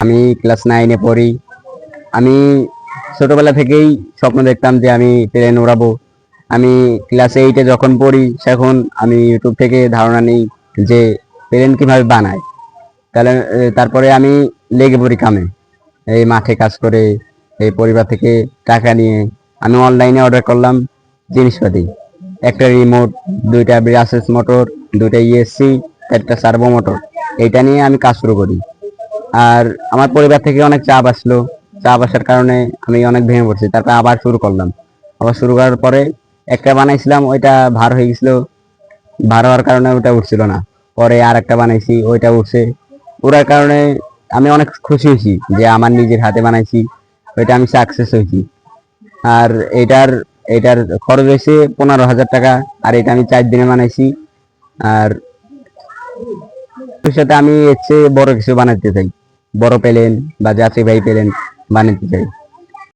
আমি ক্লাস নাইনে পড়ি। আমি ছোটবেলা থেকেই স্বপ্ন দেখতাম যে আমি প্লেন উড়াবো। আমি ক্লাস এইটে যখন পড়ি তখন আমি ইউটিউব থেকে ধারণা নিই যে প্লেন কীভাবে বানায়। তাহলে, তারপরে আমি লেগে পড়ি কামে। এই মাঠে কাজ করে, এই পরিবার থেকে টাকা নিয়ে আমি অনলাইনে অর্ডার করলাম জিনিসপাতি। একটা রিমোট দুইটা ব্রাসেস মোটর দুইটা ইএসসি একটা সার্ভো মোটর এইটা নিয়ে আমি কাজ শুরু করি। আর আমার পরিবার থেকে অনেক চাপ আসলো। চাপ আসার কারণে আমি অনেক ভেঙে পড়ছি। তারপর আবার শুরু করলাম। আবার শুরু করার পরে একটা বানাইছিলাম, ওইটা ভার হয়ে গেছিল। ভার হওয়ার কারণে ওটা উঠছিল না। পরে আর একটা বানাইছি, ওইটা উঠছে। ওটার কারণে আমি অনেক খুশি হয়েছি যে আমার নিজের হাতে বানাইছি, ওইটা আমি সাকসেস হয়েছি। আর এটার এটার খরচ হয়েছে পনেরো হাজার টাকা, আর এটা আমি চার দিনে বানাইছি। আর ভবিষ্যতে আমি এর চেয়ে বড় কিছু বানাতে চাই। বড় পেলেন বা যাত্রী ভাই পেলেন চাই